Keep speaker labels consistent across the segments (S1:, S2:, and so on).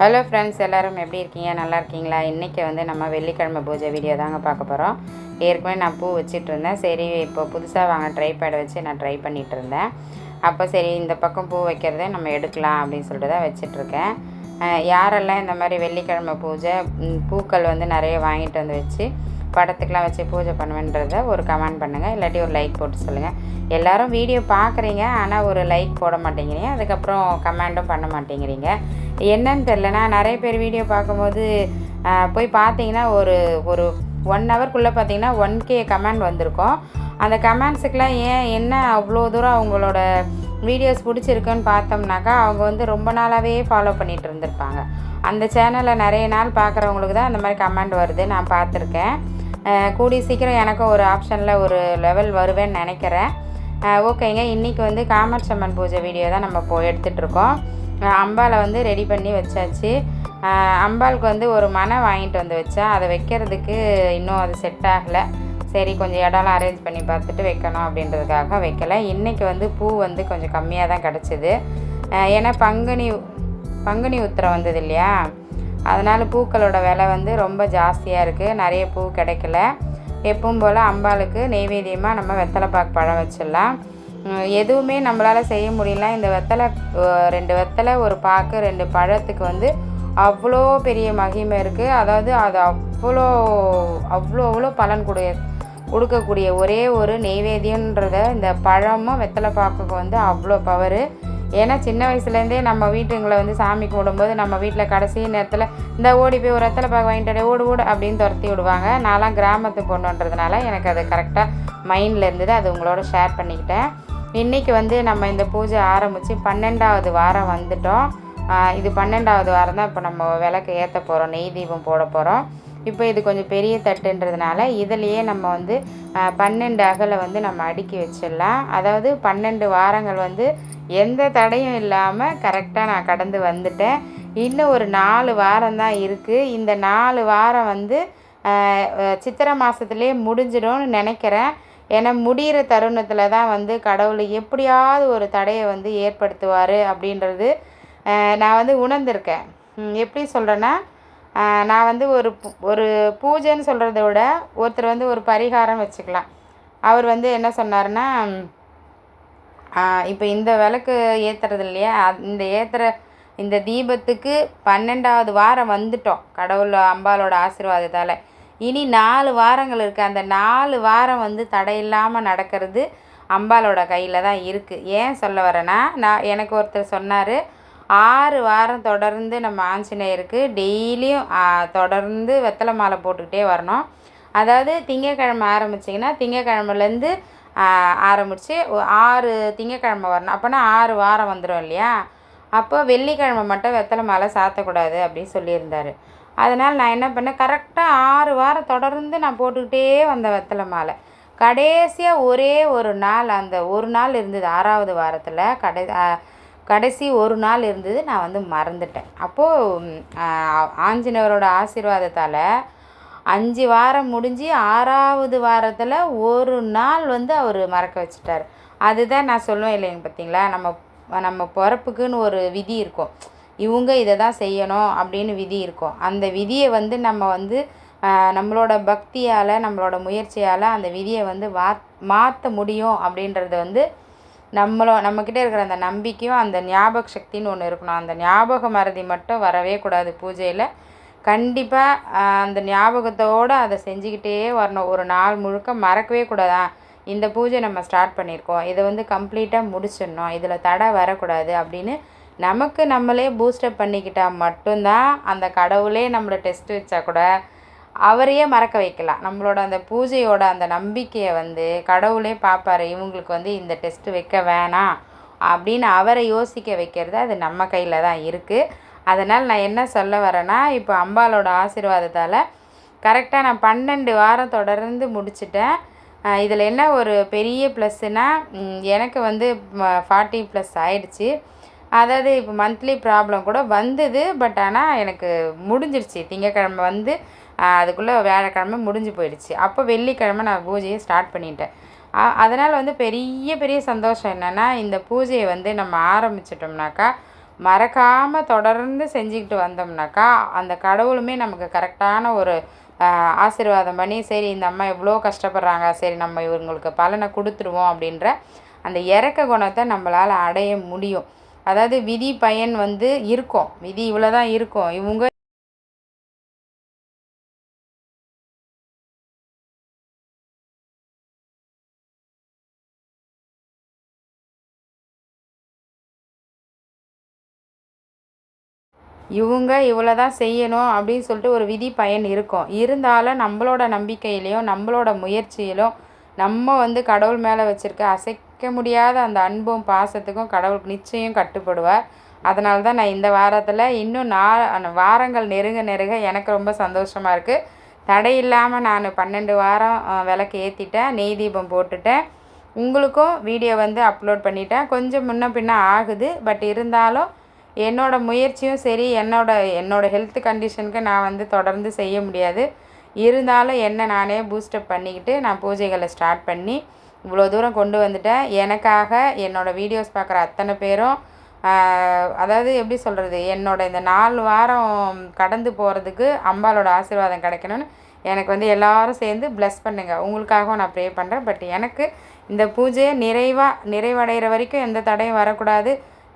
S1: hello friends எல்லோரும் எப்படி இருக்கீங்க நல்லா இருக்கீங்களா இன்றைக்கி வந்து நம்ம வெள்ளிக்கிழமை பூஜை வீடியோ தாங்க பார்க்க போகிறோம் ஏற்கனவே நான் பூ வச்சுட்டு இருந்தேன் சரி இப்போ புதுசாக வாங்க ட்ரை பேட் வச்சு நான் ட்ரை பண்ணிகிட்டு இருந்தேன் அப்போ சரி இந்த பக்கம் பூ வைக்கிறத நம்ம எடுக்கலாம் அப்படின்னு சொல்லிட்டு தான் வச்சிட்ருக்கேன் யாரெல்லாம் இந்த மாதிரி வெள்ளிக்கிழமை பூஜை பூக்கள் வந்து நிறைய வாங்கிட்டு வந்து வச்சு படத்துக்கெலாம் வச்சு பூஜை பண்ணுவேன்றத ஒரு கமெண்ட் பண்ணுங்கள் இல்லாட்டி ஒரு லைக் போட்டு சொல்லுங்கள் எல்லோரும் வீடியோ பார்க்குறீங்க ஆனால் ஒரு லைக் போட மாட்டேங்கிறீங்க அதுக்கப்புறம் கமெண்ட்டும் பண்ண மாட்டேங்கிறீங்க என்னன்னு தெரிலனா நிறைய பேர் வீடியோ பார்க்கும்போது போய் பார்த்தீங்கன்னா ஒரு ஒரு ஒன் ஹவர்க்குள்ளே பார்த்தீங்கன்னா ஒன் கே கமெண்ட் வந்திருக்கும் அந்த கமெண்ட்ஸுக்கெலாம் ஏன் என்ன அவ்வளோ தூரம் அவங்களோட வீடியோஸ் பிடிச்சிருக்குன்னு பார்த்தோம்னாக்கா அவங்க வந்து ரொம்ப நாளாகவே ஃபாலோ பண்ணிகிட்டு இருந்திருப்பாங்க அந்த சேனலை நிறைய நாள் பார்க்குறவங்களுக்கு தான் அந்த மாதிரி கமெண்ட் வருது நான் பார்த்துருக்கேன் கூடிய சீக்கிரம் எனக்கும் ஒரு ஆப்ஷனில் ஒரு லெவல் வருவேன்னு நினைக்கிறேன் ஓகேங்க இன்றைக்கி வந்து காமர்ஸ் அம்மன் பூஜை வீடியோ தான் நம்ம போய் எடுத்துகிட்ருக்கோம் அம்பாலை வந்து ரெடி பண்ணி வச்சாச்சு அம்பாளுக்கு வந்து ஒரு மனை வாங்கிட்டு வந்து வச்சா அதை வைக்கிறதுக்கு இன்னும் அது செட் ஆகலை சரி கொஞ்சம் இடம்லாம் அரேஞ்ச் பண்ணி பார்த்துட்டு வைக்கணும் அப்படின்றதுக்காக வைக்கலை இன்றைக்கி வந்து பூ வந்து கொஞ்சம் கம்மியாக தான் கிடச்சிது ஏன்னா பங்குனி பங்குனி உத்திரம் வந்தது இல்லையா அதனால் பூக்களோட விலை வந்து ரொம்ப ஜாஸ்தியாக இருக்குது நிறைய பூ கிடைக்கல எப்பவும் போல் அம்பாளுக்கு நெய்வேதியமாக நம்ம வெத்தலைப்பாக்கு பழம் வச்சிடலாம் எதுவுமே நம்மளால் செய்ய முடியல இந்த வெத்தலை ரெண்டு வெத்தலை ஒரு பாக்கு ரெண்டு பழத்துக்கு வந்து அவ்வளோ பெரிய மகிமை இருக்குது அதாவது அது அவ்வளோ அவ்வளோ அவ்வளோ பலன் கொடு கொடுக்கக்கூடிய ஒரே ஒரு நெய்வேத்தியன்றத இந்த பழமும் வெத்தலை பாக்குக்கு வந்து அவ்வளோ பவரு ஏன்னா சின்ன வயசுலேருந்தே நம்ம வீட்டுங்களை வந்து சாமி கும்பிடும்போது நம்ம வீட்டில் கடைசி நேரத்தில் இந்த ஓடி போய் ஒரு இடத்துல பார்க்க வாங்கிட்டு ஓடு ஓடு அப்படின்னு துரத்தி விடுவாங்க நான்லாம் கிராமத்து பொண்ணுன்றதுனால எனக்கு அது கரெக்டாக மைண்டில் இருந்தது அது உங்களோட ஷேர் பண்ணிக்கிட்டேன் இன்றைக்கி வந்து நம்ம இந்த பூஜை ஆரம்பித்து பன்னெண்டாவது வாரம் வந்துட்டோம் இது பன்னெண்டாவது வாரம் தான் இப்போ நம்ம விளக்கு ஏற்ற போகிறோம் நெய் தீபம் போட போகிறோம் இப்போ இது கொஞ்சம் பெரிய தட்டுன்றதுனால இதுலேயே நம்ம வந்து பன்னெண்டு அகலை வந்து நம்ம அடுக்கி வச்சிடலாம் அதாவது பன்னெண்டு வாரங்கள் வந்து எந்த தடையும் இல்லாமல் கரெக்டாக நான் கடந்து வந்துட்டேன் இன்னும் ஒரு நாலு வாரம் தான் இருக்குது இந்த நாலு வாரம் வந்து சித்திரை மாதத்துலேயே முடிஞ்சிடும்னு நினைக்கிறேன் ஏன்னா முடிகிற தருணத்தில் தான் வந்து கடவுள் எப்படியாவது ஒரு தடையை வந்து ஏற்படுத்துவார் அப்படின்றது நான் வந்து உணர்ந்திருக்கேன் எப்படி சொல்கிறேன்னா நான் வந்து ஒரு ஒரு பூஜைன்னு சொல்கிறத விட ஒருத்தர் வந்து ஒரு பரிகாரம் வச்சுக்கலாம் அவர் வந்து என்ன சொன்னார்னா இப்போ இந்த விளக்கு ஏற்றுறது இல்லையா இந்த ஏற்றுற இந்த தீபத்துக்கு பன்னெண்டாவது வாரம் வந்துட்டோம் கடவுள் அம்பாலோட ஆசீர்வாதத்தால் இனி நாலு வாரங்கள் இருக்குது அந்த நாலு வாரம் வந்து தடையில்லாமல் நடக்கிறது அம்பாலோட கையில் தான் இருக்குது ஏன் சொல்ல வரேன்னா நான் எனக்கு ஒருத்தர் சொன்னார் ஆறு வாரம் தொடர்ந்து நம்ம ஆஞ்சநேயருக்கு டெய்லியும் தொடர்ந்து வெத்தலை மாலை போட்டுக்கிட்டே வரணும் அதாவது திங்கக்கிழமை ஆரம்பிச்சிங்கன்னா திங்கக்கிழமைலேருந்து ஆரம்பித்து ஆறு திங்கக்கிழமை வரணும் அப்போனா ஆறு வாரம் வந்துடும் இல்லையா அப்போ வெள்ளிக்கிழமை மட்டும் வெத்தலை மாலை சாத்தக்கூடாது அப்படின்னு சொல்லியிருந்தார் அதனால் நான் என்ன பண்ணேன் கரெக்டாக ஆறு வாரம் தொடர்ந்து நான் போட்டுக்கிட்டே வந்த வெத்தலை மாலை கடைசியாக ஒரே ஒரு நாள் அந்த ஒரு நாள் இருந்தது ஆறாவது வாரத்தில் கடை கடைசி ஒரு நாள் இருந்தது நான் வந்து மறந்துட்டேன் அப்போது ஆஞ்சநேயரோட ஆசீர்வாதத்தால் அஞ்சு வாரம் முடிஞ்சு ஆறாவது வாரத்தில் ஒரு நாள் வந்து அவர் மறக்க வச்சுட்டார் அதுதான் நான் சொல்லுவேன் இல்லைங்க பார்த்தீங்களா நம்ம நம்ம பிறப்புக்குன்னு ஒரு விதி இருக்கும் இவங்க இதை தான் செய்யணும் அப்படின்னு விதி இருக்கும் அந்த விதியை வந்து நம்ம வந்து நம்மளோட பக்தியால் நம்மளோட முயற்சியால் அந்த விதியை வந்து வா மாற்ற முடியும் அப்படின்றது வந்து நம்மளோ நம்மக்கிட்ட இருக்கிற அந்த நம்பிக்கையும் அந்த ஞாபக சக்தின்னு ஒன்று இருக்கணும் அந்த ஞாபக மறதி மட்டும் வரவே கூடாது பூஜையில் கண்டிப்பாக அந்த ஞாபகத்தோடு அதை செஞ்சுக்கிட்டே வரணும் ஒரு நாள் முழுக்க மறக்கவே கூடாதா இந்த பூஜை நம்ம ஸ்டார்ட் பண்ணியிருக்கோம் இதை வந்து கம்ப்ளீட்டாக முடிச்சிடணும் இதில் தடை வரக்கூடாது அப்படின்னு நமக்கு நம்மளே பூஸ்டப் பண்ணிக்கிட்டால் மட்டும்தான் அந்த கடவுளே நம்மளை டெஸ்ட் வச்சா கூட அவரையே மறக்க வைக்கலாம் நம்மளோட அந்த பூஜையோட அந்த நம்பிக்கையை வந்து கடவுளே பார்ப்பார் இவங்களுக்கு வந்து இந்த டெஸ்ட்டு வைக்க வேணாம் அப்படின்னு அவரை யோசிக்க வைக்கிறது அது நம்ம கையில் தான் இருக்குது அதனால் நான் என்ன சொல்ல வரேன்னா இப்போ அம்பாலோட ஆசீர்வாதத்தால் கரெக்டாக நான் பன்னெண்டு வாரம் தொடர்ந்து முடிச்சிட்டேன் இதில் என்ன ஒரு பெரிய ப்ளஸ்ஸுனால் எனக்கு வந்து ஃபார்ட்டி ப்ளஸ் ஆயிடுச்சு அதாவது இப்போ மந்த்லி ப்ராப்ளம் கூட வந்தது பட் ஆனால் எனக்கு முடிஞ்சிருச்சு திங்கக்கிழமை வந்து அதுக்குள்ளே வியாழக்கிழமை முடிஞ்சு போயிடுச்சு அப்போ வெள்ளிக்கிழமை நான் பூஜையை ஸ்டார்ட் பண்ணிட்டேன் அதனால் வந்து பெரிய பெரிய சந்தோஷம் என்னென்னா இந்த பூஜையை வந்து நம்ம ஆரம்பிச்சிட்டோம்னாக்கா மறக்காமல் தொடர்ந்து செஞ்சுக்கிட்டு வந்தோம்னாக்கா அந்த கடவுளுமே நமக்கு கரெக்டான ஒரு ஆசீர்வாதம் பண்ணி சரி இந்த அம்மா எவ்வளோ கஷ்டப்படுறாங்க சரி நம்ம இவங்களுக்கு பலனை கொடுத்துருவோம் அப்படின்ற அந்த இறக்க குணத்தை நம்மளால் அடைய முடியும் அதாவது விதி பயன் வந்து இருக்கும் விதி இவ்வளோ தான் இருக்கும் இவங்க இவங்க இவ்வளோ தான் செய்யணும் அப்படின்னு சொல்லிட்டு ஒரு விதி பயன் இருக்கும் இருந்தாலும் நம்மளோட நம்பிக்கையிலையும் நம்மளோட முயற்சியிலும் நம்ம வந்து கடவுள் மேலே வச்சுருக்க அசைக்க முடியாத அந்த அன்பும் பாசத்துக்கும் கடவுளுக்கு நிச்சயம் கட்டுப்படுவார் அதனால தான் நான் இந்த வாரத்தில் இன்னும் நான் வாரங்கள் நெருங்க நெருங்க எனக்கு ரொம்ப சந்தோஷமாக இருக்குது தடை இல்லாமல் நான் பன்னெண்டு வாரம் விளக்கு ஏற்றிட்டேன் நெய் தீபம் போட்டுட்டேன் உங்களுக்கும் வீடியோ வந்து அப்லோட் பண்ணிட்டேன் கொஞ்சம் முன்ன பின்ன ஆகுது பட் இருந்தாலும் என்னோடய முயற்சியும் சரி என்னோட என்னோடய ஹெல்த் கண்டிஷனுக்கு நான் வந்து தொடர்ந்து செய்ய முடியாது இருந்தாலும் என்ன நானே பூஸ்டப் பண்ணிக்கிட்டு நான் பூஜைகளை ஸ்டார்ட் பண்ணி இவ்வளோ தூரம் கொண்டு வந்துட்டேன் எனக்காக என்னோடய வீடியோஸ் பார்க்குற அத்தனை பேரும் அதாவது எப்படி சொல்கிறது என்னோட இந்த நாலு வாரம் கடந்து போகிறதுக்கு அம்பாலோட ஆசீர்வாதம் கிடைக்கணும்னு எனக்கு வந்து எல்லோரும் சேர்ந்து ப்ளஸ் பண்ணுங்கள் உங்களுக்காகவும் நான் ப்ரே பண்ணுறேன் பட் எனக்கு இந்த பூஜையை நிறைவாக நிறைவடைகிற வரைக்கும் எந்த தடையும் வரக்கூடாது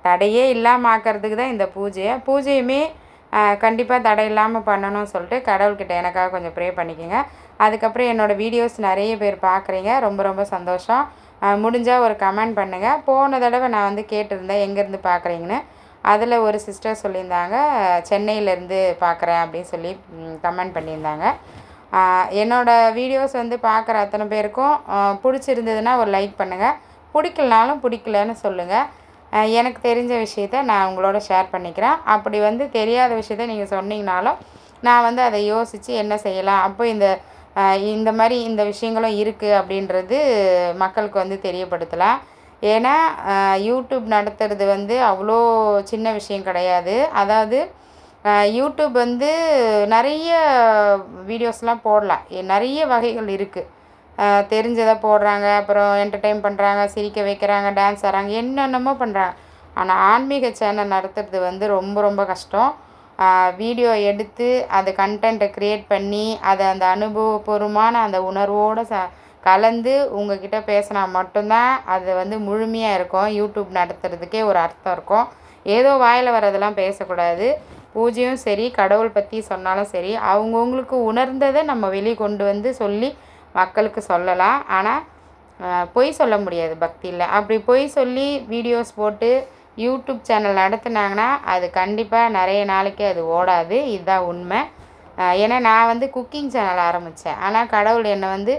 S1: தடையே இல்லாமல் ஆக்கிறதுக்கு தான் இந்த பூஜையை பூஜையுமே கண்டிப்பாக தடை இல்லாமல் பண்ணணும்னு சொல்லிட்டு கடவுள்கிட்ட எனக்காக கொஞ்சம் ப்ரே பண்ணிக்கோங்க அதுக்கப்புறம் என்னோடய வீடியோஸ் நிறைய பேர் பார்க்குறீங்க ரொம்ப ரொம்ப சந்தோஷம் முடிஞ்சால் ஒரு கமெண்ட் பண்ணுங்கள் போன தடவை நான் வந்து கேட்டிருந்தேன் எங்கேருந்து பார்க்குறீங்கன்னு அதில் ஒரு சிஸ்டர் சொல்லியிருந்தாங்க சென்னையிலேருந்து பார்க்குறேன் அப்படின்னு சொல்லி கமெண்ட் பண்ணியிருந்தாங்க என்னோடய வீடியோஸ் வந்து பார்க்குற அத்தனை பேருக்கும் பிடிச்சிருந்ததுன்னா ஒரு லைக் பண்ணுங்கள் பிடிக்கலனாலும் பிடிக்கலன்னு சொல்லுங்கள் எனக்கு தெரிஞ்ச விஷயத்த நான் உங்களோட ஷேர் பண்ணிக்கிறேன் அப்படி வந்து தெரியாத விஷயத்த நீங்கள் சொன்னீங்கனாலும் நான் வந்து அதை யோசித்து என்ன செய்யலாம் அப்போ இந்த இந்த மாதிரி இந்த விஷயங்களும் இருக்குது அப்படின்றது மக்களுக்கு வந்து தெரியப்படுத்தலாம் ஏன்னா யூடியூப் நடத்துறது வந்து அவ்வளோ சின்ன விஷயம் கிடையாது அதாவது யூடியூப் வந்து நிறைய வீடியோஸ்லாம் போடலாம் நிறைய வகைகள் இருக்குது தெரிஞ்சதை போடுறாங்க அப்புறம் என்டர்டெயின் பண்ணுறாங்க சிரிக்க வைக்கிறாங்க டான்ஸ் ஆடுறாங்க என்னென்னமோ பண்ணுறாங்க ஆனால் ஆன்மீக சேனல் நடத்துறது வந்து ரொம்ப ரொம்ப கஷ்டம் வீடியோ எடுத்து அது கண்டென்ட்டை க்ரியேட் பண்ணி அதை அந்த அனுபவபூர்வமான அந்த உணர்வோடு ச கலந்து உங்ககிட்ட பேசினா மட்டும்தான் அது வந்து முழுமையாக இருக்கும் யூடியூப் நடத்துறதுக்கே ஒரு அர்த்தம் இருக்கும் ஏதோ வாயில் வரதெல்லாம் பேசக்கூடாது பூஜையும் சரி கடவுள் பற்றி சொன்னாலும் சரி அவங்கவுங்களுக்கு உணர்ந்ததை நம்ம வெளியே கொண்டு வந்து சொல்லி மக்களுக்கு சொல்லலாம் ஆனால் பொய் சொல்ல முடியாது பக்தியில் அப்படி பொய் சொல்லி வீடியோஸ் போட்டு யூடியூப் சேனல் நடத்துனாங்கன்னா அது கண்டிப்பாக நிறைய நாளைக்கு அது ஓடாது இதுதான் உண்மை ஏன்னா நான் வந்து குக்கிங் சேனல் ஆரம்பித்தேன் ஆனால் கடவுள் என்னை வந்து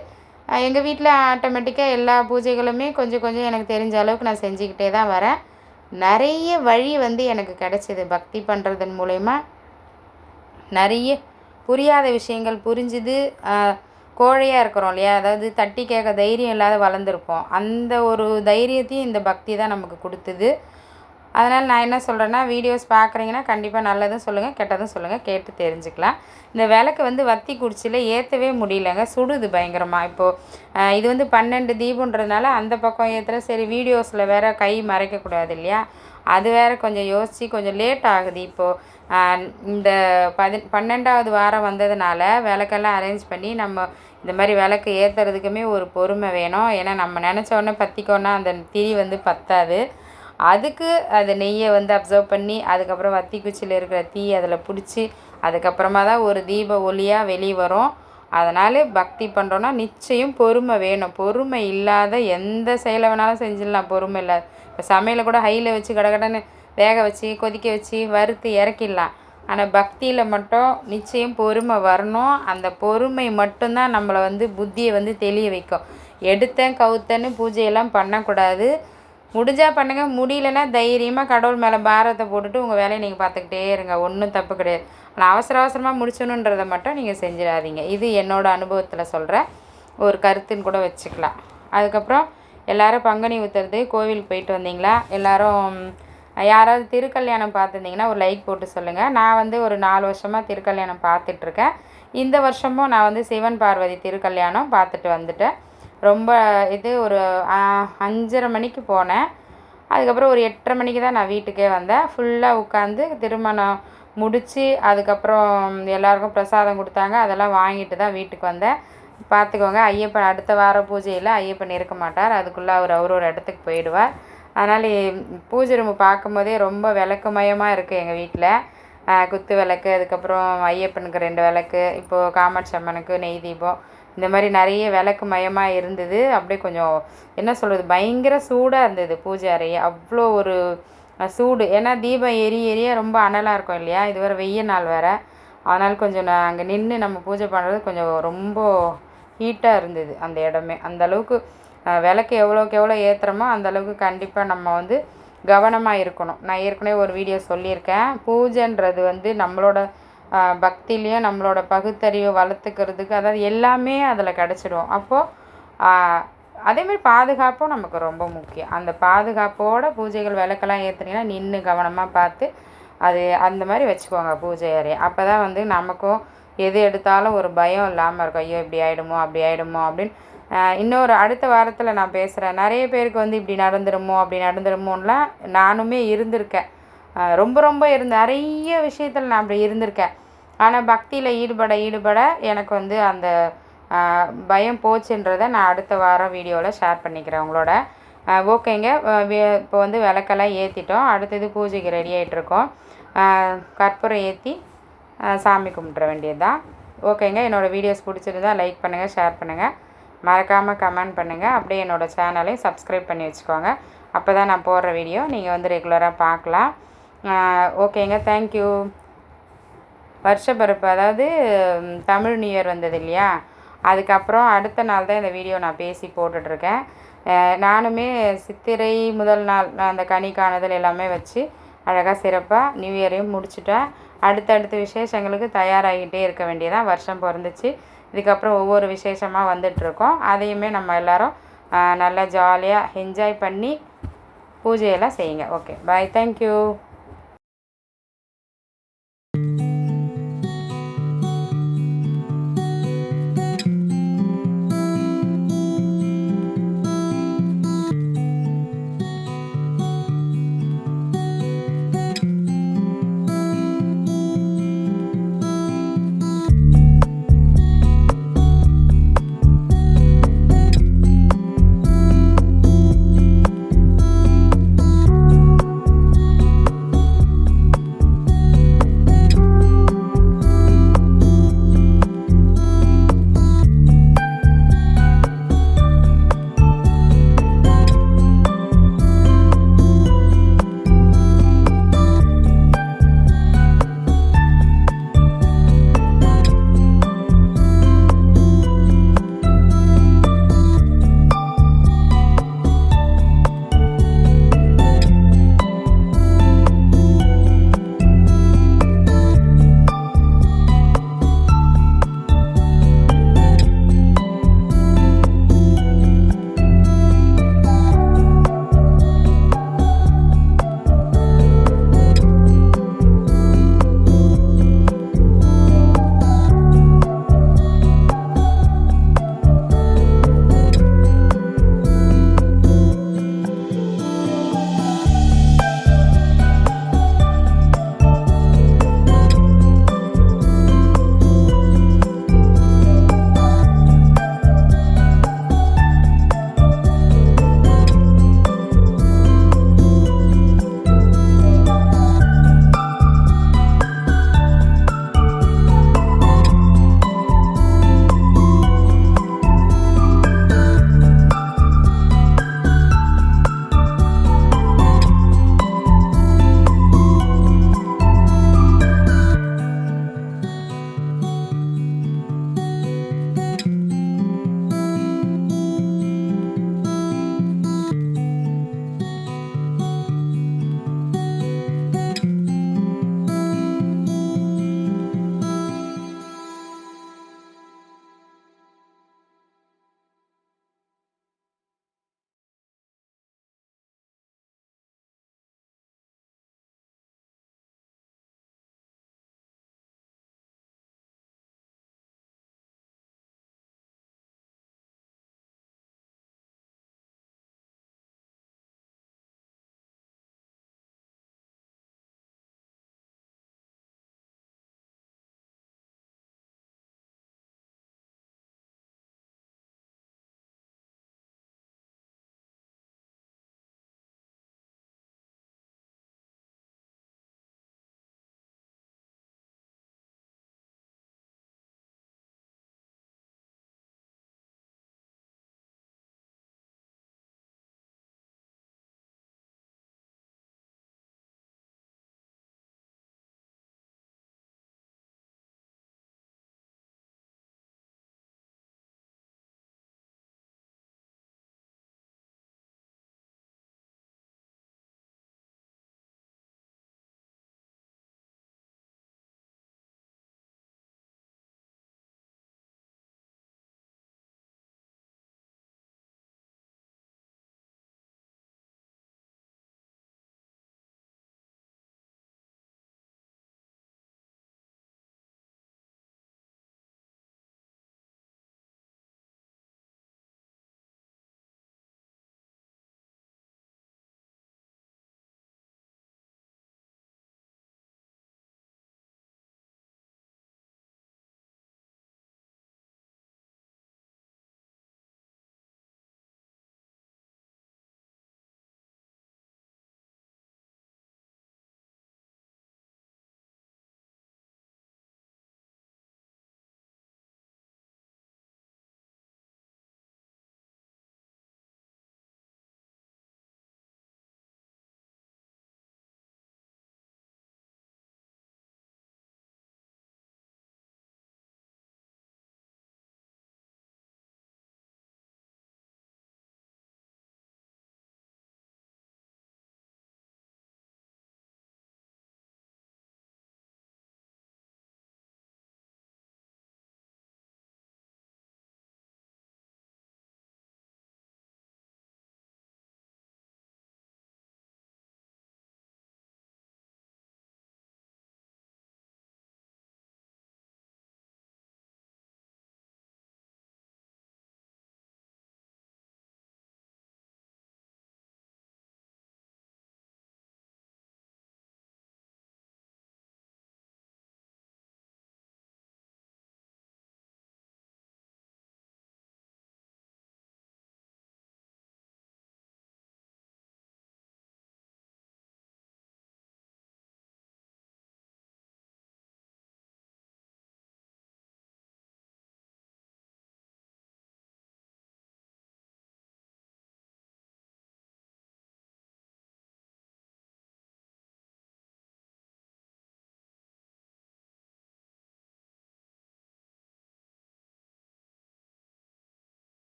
S1: எங்கள் வீட்டில் ஆட்டோமேட்டிக்காக எல்லா பூஜைகளுமே கொஞ்சம் கொஞ்சம் எனக்கு தெரிஞ்ச அளவுக்கு நான் செஞ்சுக்கிட்டே தான் வரேன் நிறைய வழி வந்து எனக்கு கிடச்சிது பக்தி பண்ணுறதன் மூலயமா நிறைய புரியாத விஷயங்கள் புரிஞ்சுது கோழையாக இருக்கிறோம் இல்லையா அதாவது தட்டி கேட்க தைரியம் இல்லாத வளர்ந்துருப்போம் அந்த ஒரு தைரியத்தையும் இந்த பக்தி தான் நமக்கு கொடுத்தது அதனால் நான் என்ன சொல்கிறேன்னா வீடியோஸ் பார்க்குறீங்கன்னா கண்டிப்பாக நல்லதும் சொல்லுங்கள் கெட்டதும் சொல்லுங்கள் கேட்டு தெரிஞ்சுக்கலாம் இந்த விளக்கு வந்து வத்தி குடிச்சியில் ஏற்றவே முடியலங்க சுடுது பயங்கரமாக இப்போது இது வந்து பன்னெண்டு தீபன்றதுனால அந்த பக்கம் ஏற்றுனா சரி வீடியோஸில் வேறு கை மறைக்கக்கூடாது இல்லையா அது வேறு கொஞ்சம் யோசித்து கொஞ்சம் லேட் ஆகுது இப்போது இந்த பதி பன்னெண்டாவது வாரம் வந்ததுனால விளக்கெல்லாம் அரேஞ்ச் பண்ணி நம்ம இந்த மாதிரி விளக்கு ஏற்றுறதுக்குமே ஒரு பொறுமை வேணும் ஏன்னா நம்ம நினச்சோன்னே பற்றிக்கோன்னா அந்த திரி வந்து பத்தாது அதுக்கு அது நெய்யை வந்து அப்சர்வ் பண்ணி அதுக்கப்புறம் வத்தி குச்சியில் இருக்கிற தீ அதில் பிடிச்சி அதுக்கப்புறமா தான் ஒரு தீப ஒளியாக வெளியே வரும் அதனால் பக்தி பண்ணுறோன்னா நிச்சயம் பொறுமை வேணும் பொறுமை இல்லாத எந்த செயலை வேணாலும் செஞ்சிடலாம் பொறுமை இல்லாத இப்போ சமையலை கூட ஹையில் வச்சு கடகடன்னு வேக வச்சு கொதிக்க வச்சு வறுத்து இறக்கிடலாம் ஆனால் பக்தியில் மட்டும் நிச்சயம் பொறுமை வரணும் அந்த பொறுமை மட்டும்தான் நம்மளை வந்து புத்தியை வந்து தெளிய வைக்கும் எடுத்தேன் கவுத்தேன்னு பூஜையெல்லாம் பண்ணக்கூடாது முடிஞ்சால் பண்ணுங்கள் முடியலன்னா தைரியமாக கடவுள் மேலே பாரத்தை போட்டுட்டு உங்கள் வேலையை நீங்கள் பார்த்துக்கிட்டே இருங்க ஒன்றும் தப்பு கிடையாது ஆனால் அவசர அவசரமாக முடிச்சணுன்றதை மட்டும் நீங்கள் செஞ்சிடாதீங்க இது என்னோடய அனுபவத்தில் சொல்கிற ஒரு கருத்துன்னு கூட வச்சுக்கலாம் அதுக்கப்புறம் எல்லோரும் பங்குனி ஊற்றுறது கோவிலுக்கு போயிட்டு வந்தீங்களா எல்லோரும் யாராவது திருக்கல்யாணம் பார்த்துருந்தீங்கன்னா ஒரு லைக் போட்டு சொல்லுங்கள் நான் வந்து ஒரு நாலு வருஷமாக திருக்கல்யாணம் பார்த்துட்ருக்கேன் இந்த வருஷமும் நான் வந்து சிவன் பார்வதி திருக்கல்யாணம் பார்த்துட்டு வந்துட்டேன் ரொம்ப இது ஒரு அஞ்சரை மணிக்கு போனேன் அதுக்கப்புறம் ஒரு எட்டரை மணிக்கு தான் நான் வீட்டுக்கே வந்தேன் ஃபுல்லாக உட்காந்து திருமணம் முடித்து அதுக்கப்புறம் எல்லாருக்கும் பிரசாதம் கொடுத்தாங்க அதெல்லாம் வாங்கிட்டு தான் வீட்டுக்கு வந்தேன் பார்த்துக்கோங்க ஐயப்பன் அடுத்த வார பூஜையில் ஐயப்பன் இருக்க மாட்டார் அதுக்குள்ளே அவர் அவர் ஒரு இடத்துக்கு போயிடுவார் அதனால் பூஜை ரூம் பார்க்கும்போதே ரொம்ப விளக்குமயமாக இருக்குது எங்கள் வீட்டில் குத்து விளக்கு அதுக்கப்புறம் ஐயப்பனுக்கு ரெண்டு விளக்கு இப்போது காமாட்சி அம்மனுக்கு நெய் தீபம் இந்த மாதிரி நிறைய விளக்கு மயமாக இருந்தது அப்படியே கொஞ்சம் என்ன சொல்கிறது பயங்கர சூடாக இருந்தது பூஜை அறையை அவ்வளோ ஒரு சூடு ஏன்னா தீபம் எரிய எரிய ரொம்ப அனலாக இருக்கும் இல்லையா இது வேறு வெய்ய நாள் வேறு அதனால் கொஞ்சம் நான் அங்கே நின்று நம்ம பூஜை பண்ணுறது கொஞ்சம் ரொம்ப ஹீட்டாக இருந்தது அந்த இடமே அந்தளவுக்கு விளக்கு எவ்வளோக்கு எவ்வளோ ஏற்றுறோமோ அந்தளவுக்கு கண்டிப்பாக நம்ம வந்து கவனமாக இருக்கணும் நான் ஏற்கனவே ஒரு வீடியோ சொல்லியிருக்கேன் பூஜைன்றது வந்து நம்மளோட பக்திலையும் நம்மளோட பகுத்தறிவை வளர்த்துக்கிறதுக்கு அதாவது எல்லாமே அதில் கிடச்சிடும் அப்போது அதேமாதிரி பாதுகாப்பும் நமக்கு ரொம்ப முக்கியம் அந்த பாதுகாப்போட பூஜைகள் விளக்கெல்லாம் ஏற்றுனீங்கன்னா நின்று கவனமாக பார்த்து அது அந்த மாதிரி வச்சுக்கோங்க பூஜை அறையை அப்போ தான் வந்து நமக்கும் எது எடுத்தாலும் ஒரு பயம் இல்லாமல் இருக்கும் ஐயோ இப்படி ஆகிடுமோ அப்படி ஆகிடுமோ அப்படின்னு இன்னொரு அடுத்த வாரத்தில் நான் பேசுகிறேன் நிறைய பேருக்கு வந்து இப்படி நடந்துருமோ அப்படி நடந்துருமோன்னா நானுமே இருந்திருக்கேன் ரொம்ப ரொம்ப இருந்த நிறைய விஷயத்தில் நான் அப்படி இருந்திருக்கேன் ஆனால் பக்தியில் ஈடுபட ஈடுபட எனக்கு வந்து அந்த பயம் போச்சுன்றதை நான் அடுத்த வாரம் வீடியோவில் ஷேர் பண்ணிக்கிறேன் உங்களோட ஓகேங்க இப்போ வந்து விளக்கெல்லாம் ஏற்றிட்டோம் அடுத்தது பூஜைக்கு ரெடி ஆகிட்ருக்கோம் கற்பூரம் ஏற்றி சாமி கும்பிட்ற வேண்டியது தான் ஓகேங்க என்னோடய வீடியோஸ் பிடிச்சிருந்தா லைக் பண்ணுங்கள் ஷேர் பண்ணுங்கள் மறக்காமல் கமெண்ட் பண்ணுங்கள் அப்படியே என்னோடய சேனலையும் சப்ஸ்கிரைப் பண்ணி வச்சுக்கோங்க அப்போ தான் நான் போடுற வீடியோ நீங்கள் வந்து ரெகுலராக பார்க்கலாம் ஓகேங்க தேங்க்யூ வருஷப்பருப்பு அதாவது தமிழ் நியூ இயர் வந்தது இல்லையா அதுக்கப்புறம் அடுத்த நாள் தான் இந்த வீடியோ நான் பேசி போட்டுட்ருக்கேன் நானுமே சித்திரை முதல் நாள் நான் அந்த கனி காணுதல் எல்லாமே வச்சு அழகாக சிறப்பாக நியூ இயரையும் முடிச்சுட்டேன் அடுத்தடுத்த விசேஷங்களுக்கு தயாராகிட்டே இருக்க வேண்டியதான் வருஷம் பிறந்துச்சு இதுக்கப்புறம் ஒவ்வொரு விசேஷமாக வந்துட்ருக்கோம் அதையுமே நம்ம எல்லோரும் நல்லா ஜாலியாக என்ஜாய் பண்ணி பூஜையெல்லாம் செய்யுங்க ஓகே பாய் தேங்க்யூ